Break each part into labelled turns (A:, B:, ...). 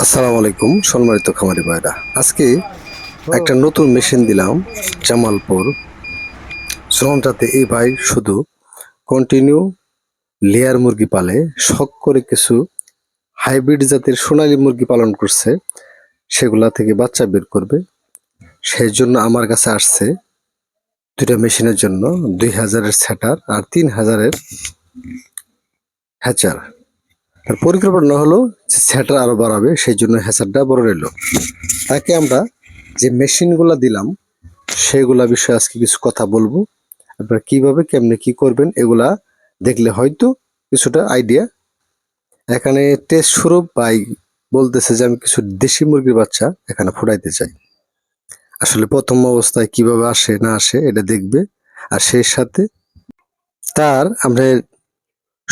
A: আসসালামু আলাইকুম, সম্মানিত খামারি ভাইরা। আজকে একটা নতুন মেশিন দিলাম, জামালপুর। শ্রমটাতে এই ভাই শুধু কন্টিনিউ লেয়ার মুরগি পালে, শখ করে কিছু হাইব্রিড জাতের সোনালী মুরগি পালন করছে, সেগুলা থেকে বাচ্চা বের করবে। সেই জন্য আমার কাছে আসছে দুটা মেশিনের জন্য, দুই হাজারের সেটার আর তিন হাজারের হ্যাচার তার পরিকল্পনা হলো যে সেটার আরও বাড়াবে, সেই জন্য হ্যাচারটা বড় রইল। তাকে আমরা যে মেশিনগুলো দিলাম, সেগুলা বিষয়ে আজকে কিছু কথা বলব। আপনারা কীভাবে, কেমনে, কি করবেন, এগুলা দেখলে হয়তো কিছুটা আইডিয়া। এখানে টেস্ট স্বরূপ বাই বলতেছে যে, আমি কিছু দেশি মুরগির বাচ্চা এখানে ফুটাইতে চাই। আসলে প্রথম অবস্থায় কীভাবে আসে, না আসে, এটা দেখবে। আর সেই সাথে তার আমরা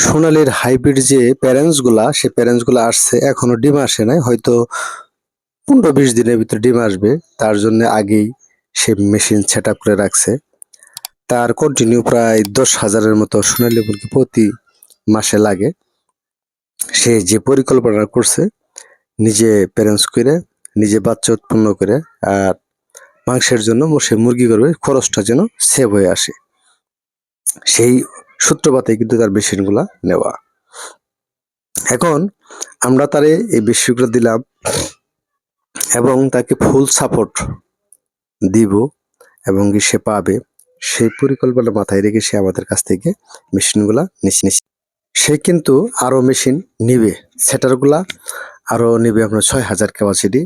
A: সোনালির হাইব্রিড যে প্যারেন্টসগুলা সে প্যারেন্টসগুলো আসছে এখনও ডিম আসে নাই। হয়তো পনেরো বিশ দিনের ভিতরে ডিম আসবে। তার জন্য আগেই সে মেশিন সেট করে রাখছে। তার কন্টিনিউ প্রায় দশ হাজারের মতো সোনালী মুরগি প্রতি মাসে লাগে। সে যে পরিকল্পনা করছে, নিজে প্যারেন্টস করে, নিজে বাচ্চা উৎপন্ন করে, আর মাংসের জন্য সে মুরগি করবে খরচটা যেন সেভ হয়ে আসে। সেই সূত্রপাতে কিন্তু তার মেশিনগুলা নেওয়া। এখন আমরা তারে এই বেশিগুলো দিলাম এবং তাকে ফুল সাপোর্ট দিব এবং কি সে পাবে সেই পরিকল্পনা মাথায় রেখে সে আমাদের কাছ থেকে মেশিনগুলা নিচ্ছে নিচ্ছে সে কিন্তু আরও মেশিন নিবে, সেটারগুলা আরও নিবে আপনার ছয় হাজার ক্যাপাসিটি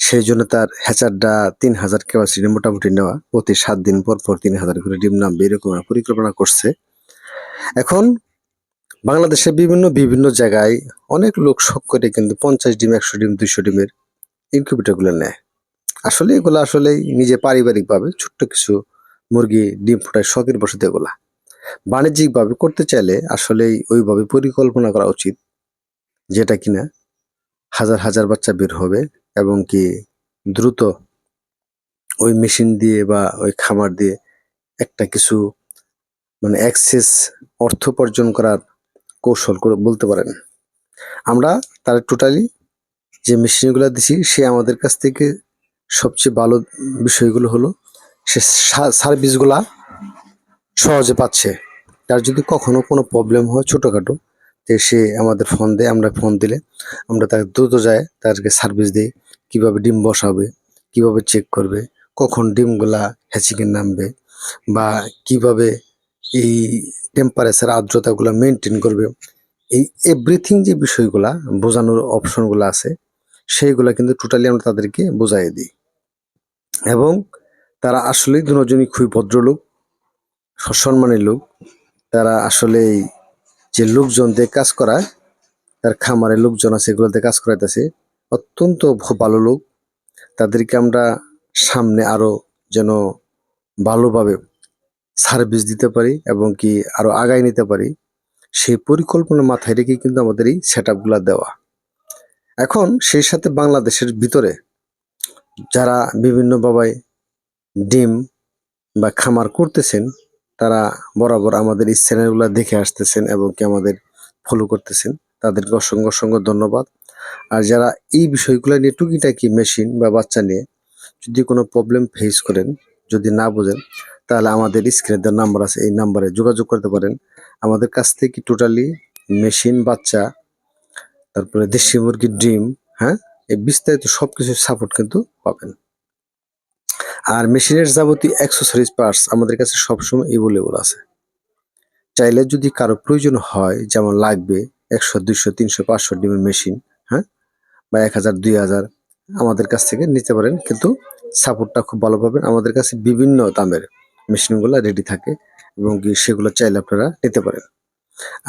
A: সেই জন্য তার হ্যাচারটা তিন হাজার ক্যাপাসিটি মোটামুটি নেওয়া। প্রতি সাত দিন পর পর তিন হাজার করে ডিম নামবে, এরকম পরিকল্পনা করছে। এখন বাংলাদেশে বিভিন্ন বিভিন্ন জায়গায় অনেক লোক শখ করে কিন্তু পঞ্চাশ ডিম, একশো ডিম, দুইশো ডিমের ইনকিউবেটরগুলো নেয়। আসলে এগুলো আসলে নিজে পারিবারিকভাবে ছোট্ট কিছু মুরগি ডিম ফোটায় শখের বসতে এগুলা। বাণিজ্যিক ভাবে করতে চাইলে আসলে ওইভাবে পরিকল্পনা করা উচিত, যেটা কিনা হাজার হাজার বাচ্চা বের হবে এবং কি দ্রুত ওই মেশিন দিয়ে বা ওই খামার দিয়ে একটা কিছু মানে অ্যাক্সেস অর্থ উপার্জন করার কৌশল করে বলতে পারেন। আমরা তার টোটালি যে মেশিনগুলো দিছি, সে আমাদের কাছ থেকে সবচেয়ে ভালো বিষয়গুলো হলো, সে সার্ভিসগুলা সহজে পাচ্ছে। তার যদি কখনো কোনো প্রবলেম হয় ছোটোখাটো, তো সে আমাদের ফোন দেয়, আমরা ফোন দিলে আমরা তাকে দ্রুত যায় তাদেরকে সার্ভিস দিই, কীভাবে ডিম বসাবে, কীভাবে চেক করবে, কখন ডিমগুলা হ্যাচিংয়ে নামবে, বা কীভাবে এই টেম্পারেচার আর্দ্রতাগুলো মেনটেন করবে। এই এভরিথিং যে বিষয়গুলা, বোঝানোর অপশনগুলো আছে, সেইগুলা কিন্তু টোটালি আমরা তাদেরকে বোঝাই দিই। এবং তারা আসলেই দুজনই খুবই ভদ্রলোক, সসম্মানের লোক। তারা আসলেই যে লোকজন দিয়ে কাজ করায় তার খামারে লোকজন আছে এগুলোতে কাজ করাইতেছে, অত্যন্ত ভালো লোক। তাদেরকে আমরা সামনে আরও যেন ভালোভাবে সার্ভিস দিতে পারি এবং কি আরও আগায় নিতে পারি, সেই পরিকল্পনা মাথায় রেখে কিন্তু আমাদের এই সেট দেওয়া। এখন সেই সাথে বাংলাদেশের ভিতরে যারা বিভিন্ন ডিম বা খামার করতেছেন, তারা বরাবর আমাদের এই চ্যানেলগুলো দেখে আসতেছেন এবং কি আমাদের ফলো করতেছেন, তাদেরকে অসংখ্য অসংখ্য ধন্যবাদ। আর যারা এই বিষয়গুলো নিয়ে টুকিটাকি মেশিন বা বাচ্চা নিয়ে যদি কোনো প্রবলেম ফেস করেন, যদি না বোঝেন তাহলে আমাদের স্ক্রিনে দেওয়ার নাম্বার আছে, এই নাম্বারে যোগাযোগ করতে পারেন। আমাদের কাছ থেকে টোটালি মেশিন বাচ্চা, তারপরে দেশি মুরগির ডিম হ্যাঁ? এই বিস্তারিত সব কিছু সাপোর্ট কিন্তু পাবেন। আর মেশিনের যাবতীয় অ্যাক্সেসরিজ পার্টস আমাদের কাছে সবসময় এভেলেবল আছে। চাইলে যদি কারও প্রয়োজন হয়, যেমন লাগবে একশো, দুইশো, তিনশো, পাঁচশো ডিমের মেশিন হ্যাঁ? বা এক হাজার, দুই হাজার, আমাদের কাছ থেকে নিতে পারেন। কিন্তু সাপোর্টটা খুব ভালো পাবেন। আমাদের কাছে বিভিন্ন দামের। মেশিনগুলো রেডি থাকে এবং কি সেগুলো চাইলে আপনারা নিতে পারেন।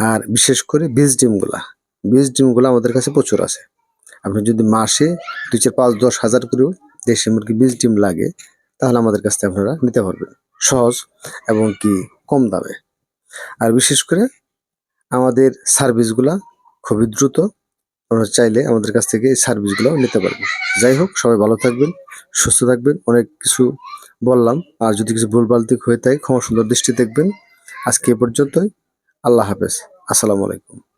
A: আর বিশেষ করে বীজ ডিমগুলা বীজ ডিমগুলো আমাদের কাছে প্রচুর আছে। আপনি যদি মাসে দুই চার পাঁচ দশ হাজার করেও দেশি মুরগি বীজ ডিম লাগে, তাহলে আমাদের কাছ থেকে আপনারা নিতে পারবেন। সহজ এবং কি কম দামে। আর বিশেষ করে আমাদের সার্ভিসগুলা খুবই দ্রুত আপনারা চাইলে আমাদের কাছ থেকে এই সার্ভিসগুলো নিতে পারবেন যাই হোক, সবাই ভালো থাকবেন, সুস্থ থাকবেন। অনেক কিছু বললাম। আর যদি কিছু ভুলভাল দিক হয়ে থাকে, ক্ষমা সুন্দর দৃষ্টি দেখবেন। আজকে এ পর্যন্তই। আল্লাহ হাফেজ। আসসালামু আলাইকুম।